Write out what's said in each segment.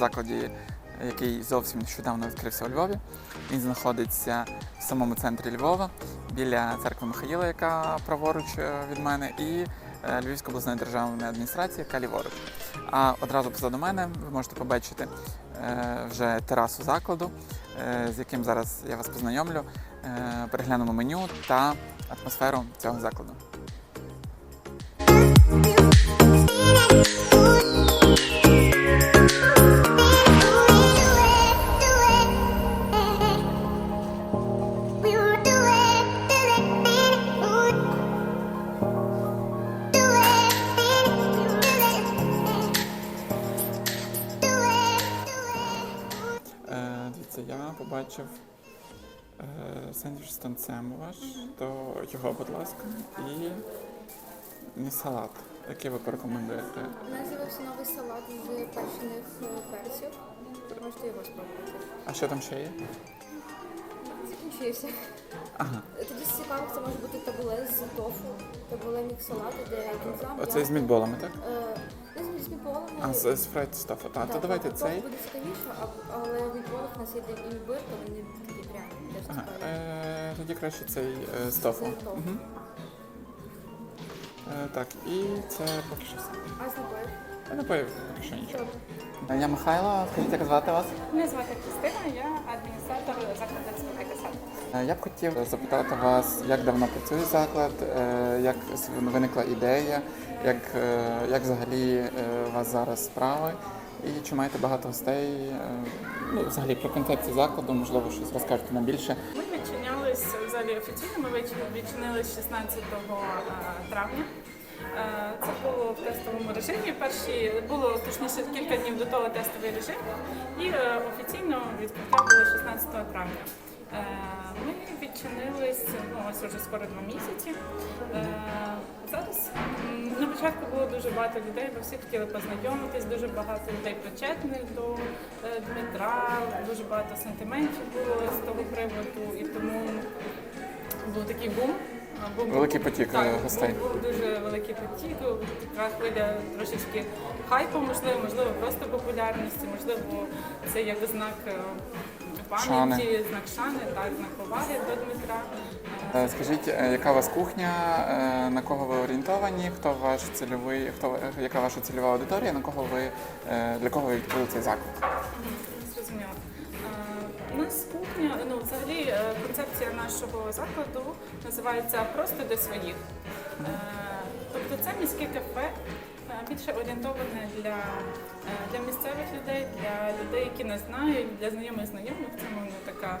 закладі, який зовсім нещодавно відкрився у Львові. Він знаходиться в самому центрі Львова, біля церкви Михаїла, яка праворуч е, від мене, і е, Львівської обласної державної адміністрації, яка ліворуч. А одразу позаду мене ви можете побачити е, вже терасу закладу, з яким зараз я вас познайомлю. Переглянемо меню та атмосферу цього закладу. З ваш, то його, будь ласка, і, салат. Який ви порекомендуєте? У нас з'явився новий салат з печених е, перців. Можете його спробувати. А що там ще є? Закінчився. Ага, Тоді з цікавих це може бути табуле з тофу, табуле мікс салату, де кінзам. оцей з мідболами, так? Не з мідболами. А, з, з фрайт стафу. Так, то давайте цей. буде цікавіше, а- але в мідболах у нас є і імбир, то вони такі пряні, теж Ага, цікаві. е, тоді краще цей е, з тофу. З тофу. Е, так, і це поки що все. А з напоїв? Я не поїв поки що нічого. Е, Я Михайло, скажіть, як звати вас? Мене звати Кристина, я адміністратор закладу саду. Е, Я б хотів запитати вас, як давно працює заклад, е, як виникла ідея, як, е, як взагалі е, у вас зараз справи, і чи маєте багато гостей? е, Ну, взагалі про концепцію закладу, можливо, щось розкажете нам більше. Ми взагалі офіційно. Ми відчи- відчинились 16 травня. Е, Це було в тестовому режимі. Перші було точніше кілька днів до того тестовий режим, і е, офіційно відкриття було 16 травня. Е, Ми відчинились ну, ось вже скоро два місяці. Е, Зараз на початку було дуже багато людей, бо всі хотіли познайомитись, дуже багато людей причетних до е, Дмитра, дуже багато сентиментів було з того приводу, і тому був такий бум. Бум- Великий потік, так, е, гостей. Був, був дуже великий потік, така хвиля трошечки хайпу, можливо, можливо, просто популярності, можливо, це як знак е, пам'яті, знак шани, так, знак поваги до Дмитра. Е, Скажіть, яка у вас кухня, на кого ви орієнтовані, хто ваш цільовий, хто яка ваша цільова аудиторія, на кого ви для кого ви відкрили цей заклад? Е, кухня, ну взагалі е, концепція нашого закладу називається просто для своїх. Е, Тобто це міське кафе, е, більше орієнтоване для, для місцевих людей, для людей, які не знають, для знайомих знайомих. Це мовно така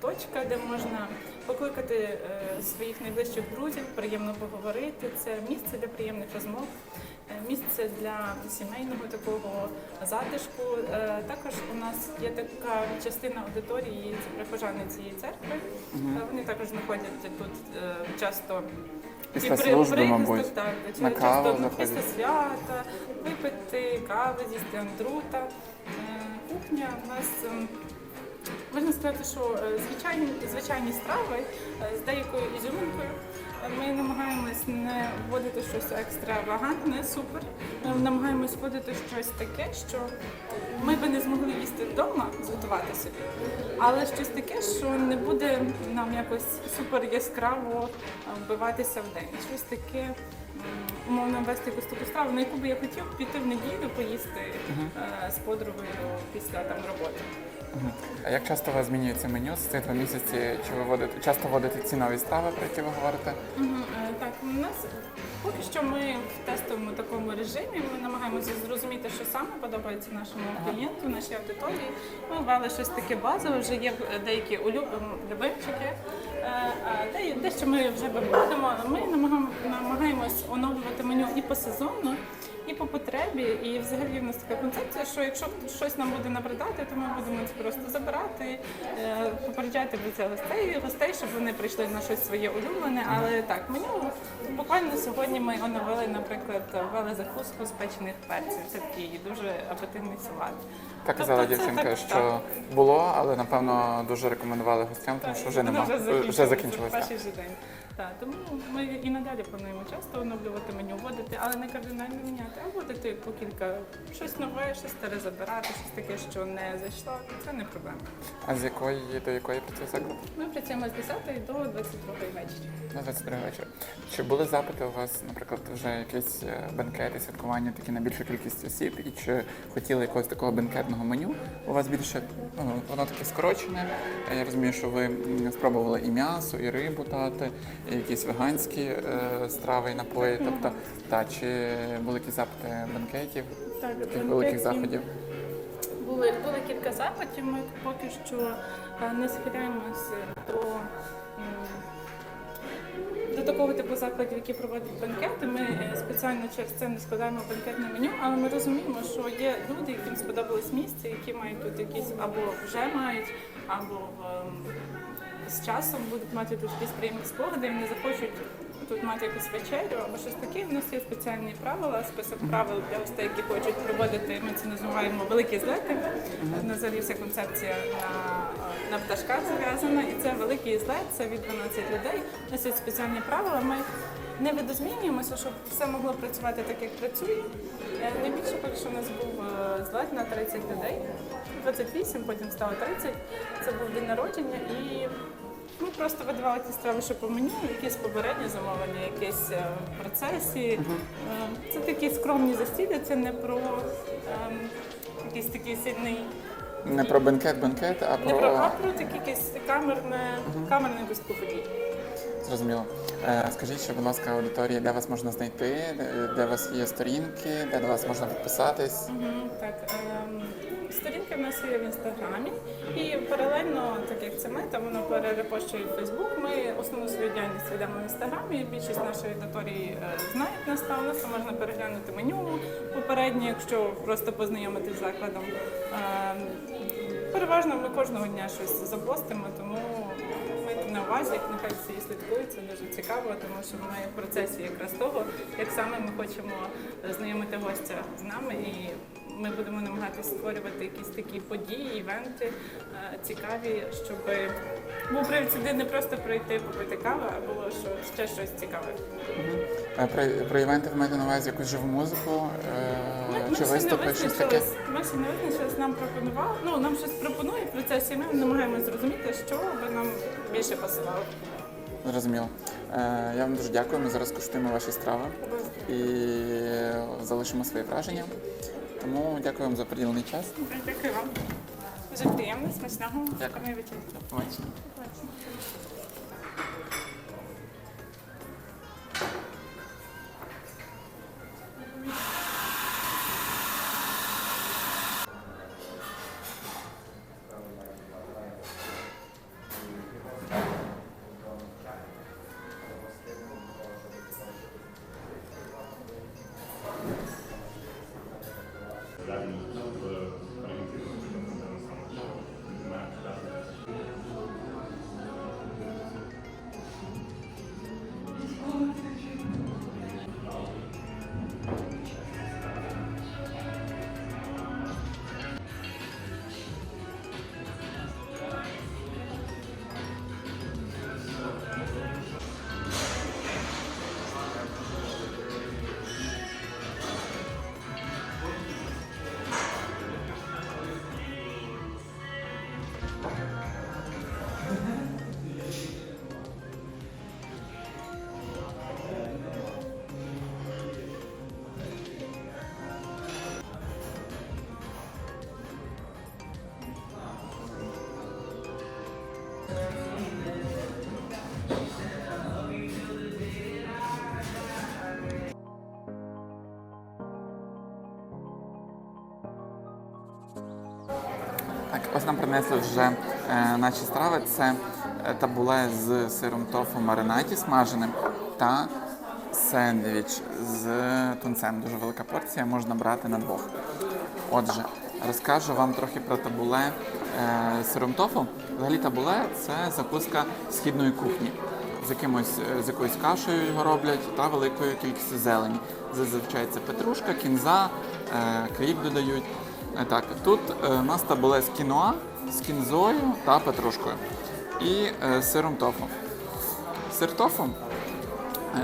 точка, де можна покликати своїх найближчих друзів, приємно поговорити. Це місце для приємних розмов. Місце для сімейного такого затишку. Е, Також у нас є така частина аудиторії, це прихожани цієї церкви. Е, Вони також знаходяться тут е, часто Після служби, мабуть, так, на каву після свята, випити кави, з'їсти андрута. Кухня у нас. ем, Можна сказати, що звичайні, звичайні страви з деякою ізюминкою. Ми намагаємось не вводити щось екстравагантне, супер. Ми намагаємось вводити щось таке, що ми би не змогли їсти вдома, зготувати собі, але щось таке, що не буде нам якось супер яскраво е, вбиватися в день. Щось таке. Умовно вести якусь таку страву, на яку би я хотів піти в неділю поїсти е, з подругою після там роботи. А як часто у вас змінюється меню з цих два місяці? Чи ви вводите часто вводите ці нові страви, про які ви говорите? Мгм, е, Так, у нас поки що ми в тестовому такому режимі. Ми намагаємося зрозуміти, що саме подобається нашому клієнту, нашій аудиторії. Ми ввели щось таке базове, вже є деякі улюб- любимчики. Е, а де- Дещо ми вже виводимо. Ми намагаємо- намагаємось оновлювати меню і по сезону. І по потребі, і взагалі в нас така концепція, що якщо щось нам буде набридати, то ми будемо це просто забирати, е, попереджати про це гостей, гостей, щоб вони прийшли на щось своє улюблене. Але так, меню буквально сьогодні ми оновили, наприклад, ввели закуску з печених перців. Це такий дуже апетитний салат. Так казала Тобто дівчинка, так, що так. було, але напевно дуже рекомендували гостям, тому що вже Воно нема вже в так. тому ми і надалі плануємо часто оновлювати меню, вводити, але не кардинально міняти, а вводити по кілька щось нове, щось старе забирати, щось таке, що не зайшло. Це не проблема. А з якої до якої працює заклад? Ми працюємо з 10 до 22 вечора. На 22 вечора. Чи були запити у вас, наприклад, вже якісь е, бенкети, святкування такі на більшу кількість осіб, і чи хотіли якогось такого бенкетного меню? У вас більше ну, воно таке скорочене. Я розумію, що ви спробували і м'ясо, і рибу дати, якісь веганські е, страви і напої. Тобто, та чи були якісь запити бенкетів, Так, таких великих заходів? Були, були кілька запитів. Ми поки що е, не схиляємося до, м, до такого типу закладів, які проводять банкети. Ми е, спеціально через це не складаємо банкетне меню, але ми розуміємо, що є люди, яким сподобалось місце, які мають тут якісь або вже мають, або ем, з часом будуть мати тут якісь приємні спогади, вони захочуть тут мати якусь вечерю або щось таке. У нас є спеціальні правила, список правил для гостей, які хочуть проводити. Ми це називаємо великі злети. Взагалі вся концепція на, на пташках зав'язана, і це великий злет, це від 12 людей. У нас є спеціальні правила. Ми не видозмінюємося, щоб все могло працювати так, як працює. Е, Найбільше поки що у нас був е, злет на 30 людей, 28, потім стало 30. Це був день народження і ми просто видавали ті страви, що по меню, якісь попередні замовлення, якісь е, процесі. Е, Це такі скромні застілля, це не про ем, якийсь такий сильний. Не про бенкет-бенкет, а Не про, а про про таке якесь камерне, камерне гостьку подій. зрозуміло. Е, Скажіть, що, будь ласка, аудиторії, де вас можна знайти, де- де у вас є сторінки, де до вас можна підписатись. Мгм, Так, ем, сторінки в нас є в інстаграмі, і паралельно, так як це ми, там воно перерепощує Фейсбук. Ми основну свою діяльність ведемо в інстаграмі. Більшість нашої аудиторії е, знають нас там. У нас можна переглянути меню попереднє, якщо просто познайомитись з закладом. Ем, Переважно ми кожного дня щось запостимо, тому майте на увазі, як нехай всі слідкують, це дуже цікаво, тому що ми в процесі якраз того, як саме ми хочемо знайомити гостя з нами, і ми будемо намагатися створювати якісь такі події, івенти е, цікаві, щоб був привід сюди не просто прийти попити каву, а було що ще щось цікаве. Е, Про, про івенти ви маєте на увазі якусь живу музику Ми, е, ми чи ще не виступи, щось таке? ми ще не визначились, нам пропонували. Ну нам щось пропонує в процесі. Ми намагаємося зрозуміти, що би нам більше пасувало. Зрозуміло. Е, Я вам дуже дякую. Ми зараз куштуємо ваші страви і залишимо свої враження. Тому дякую вам за приділений час. Дякую вам. Дуже приємно, смачного. Дякую. Ось нам принесли вже е, наші страви. Це е, табуле з сиром тофу в маринаді смаженим та сендвіч з тунцем. Дуже велика порція, можна брати на двох. Отже, розкажу вам трохи про табуле е, з сиром тофу. Взагалі табуле це закуска східної кухні. З якимось з якоюсь кашею його роблять та великою кількістю зелені. Зазвичай це петрушка, кінза, кріп додають. Е, Так, тут е, у нас табуле з кіноа, з кінзою та петрушкою і е, сиром тофу. Сир тофу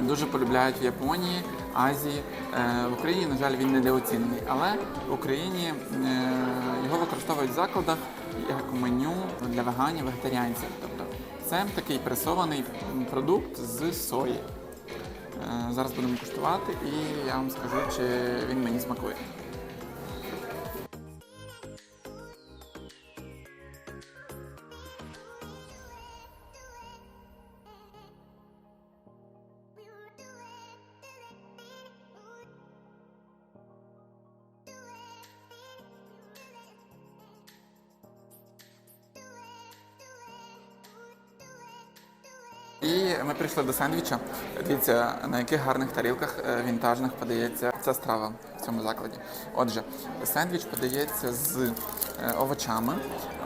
дуже полюбляють в Японії, Азії. В Україні, на жаль, він недооцінений, але в Україні його використовують в закладах як меню для веганів, вегетаріанців. Тобто це такий пресований продукт з сої. Зараз будемо куштувати і я вам скажу, чи він мені смакує. І ми прийшли до сендвіча. Дивіться, на яких гарних тарілках е, вінтажних подається ця страва в цьому закладі. Отже, сендвіч подається з е, овочами,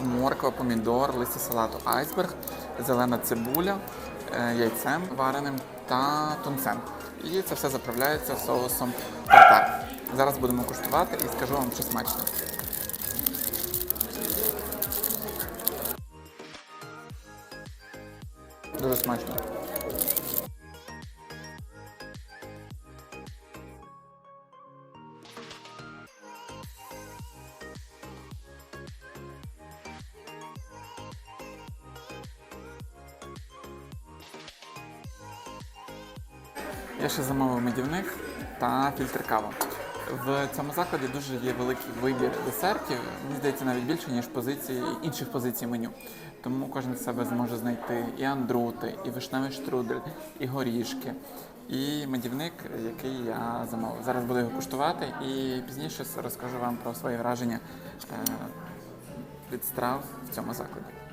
морква, помідор, листя салату айсберг, зелена цибуля, е, яйцем вареним та тунцем. І це все заправляється соусом тартар. Зараз будемо куштувати і скажу вам, чи смачно. Дуже смачно. Я ще замовив медівник та фільтр кави. В цьому закладі дуже є великий вибір десертів. Мені здається, навіть більше, ніж позиції інших позицій меню. Тому кожен себе зможе знайти і андрути, і вишневий штрудель, і горішки, і медівник, який я замовив. Зараз буду його куштувати і пізніше розкажу вам про свої враження е, від страв в цьому закладі.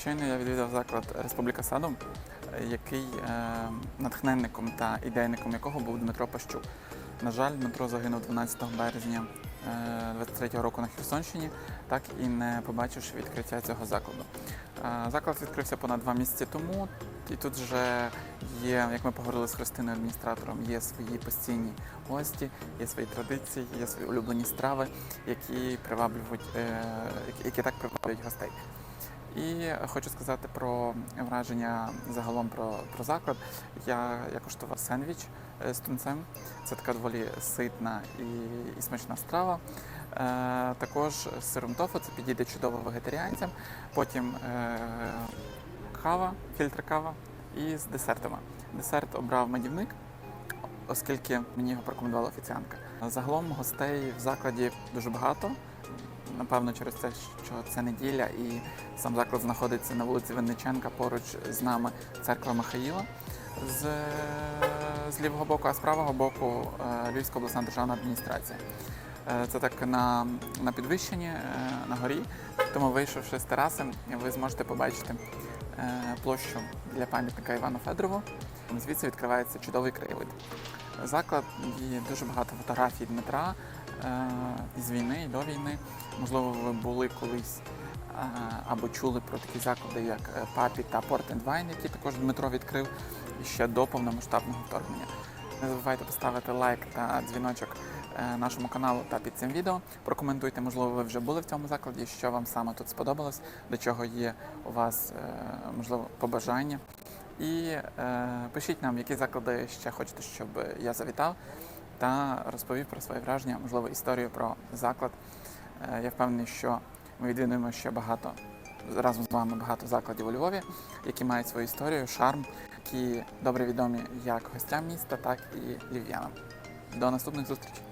Щойно я відвідав заклад Республіка Саду, е, який е, натхненником та ідейником якого був Дмитро Пащук. На жаль, Дмитро загинув 12 березня е, 23-го року на Херсонщині, так і не побачивши відкриття цього закладу. Е, Заклад відкрився понад два місяці тому, і тут вже є, як ми поговорили з Христиною адміністратором, є свої постійні гості, є свої традиції, є свої улюблені страви, які приваблюють, е, які так приваблюють гостей. І хочу сказати про враження загалом про, про заклад. Я, я коштував сендвіч е, з тунцем. Це така доволі ситна і, і смачна страва. Е, також з сиром тофу це підійде чудово вегетаріанцям. Потім е, кава, фільтр кава і з десертами. Десерт обрав медівник, оскільки мені його порекомендувала офіціантка. Загалом гостей в закладі дуже багато. Напевно, через те, що це неділя і сам заклад знаходиться на вулиці Винниченка поруч з нами церква Михаїла з, з лівого боку, а з правого боку е, Львівська обласна державна адміністрація. Е, Це так на, на підвищенні, е, на горі. Тому, вийшовши з тераси, ви зможете побачити площу для пам'ятника Івану Федорову. Звідси відкривається чудовий краєвид. Заклад є дуже багато фотографій Дмитра е, із війни і до війни. Можливо, ви були колись е, або чули про такі заклади, як е, Папі та Порт енд Вайн, які також Дмитро відкрив ще до повномасштабного вторгнення. Не забувайте поставити лайк та дзвіночок нашому каналу та під цим відео. Прокоментуйте, можливо, ви вже були в цьому закладі, що вам саме тут сподобалось, до чого є у вас можливо побажання. І е, пишіть нам, які заклади ще хочете, щоб я завітав, та розповів про свої враження, можливо, історію про заклад. Е, я впевнений, що ми відвідуємо ще багато разом з вами багато закладів у Львові, які мають свою історію, шарм, які добре відомі як гостям міста, так і львів'янам. До наступних зустрічей!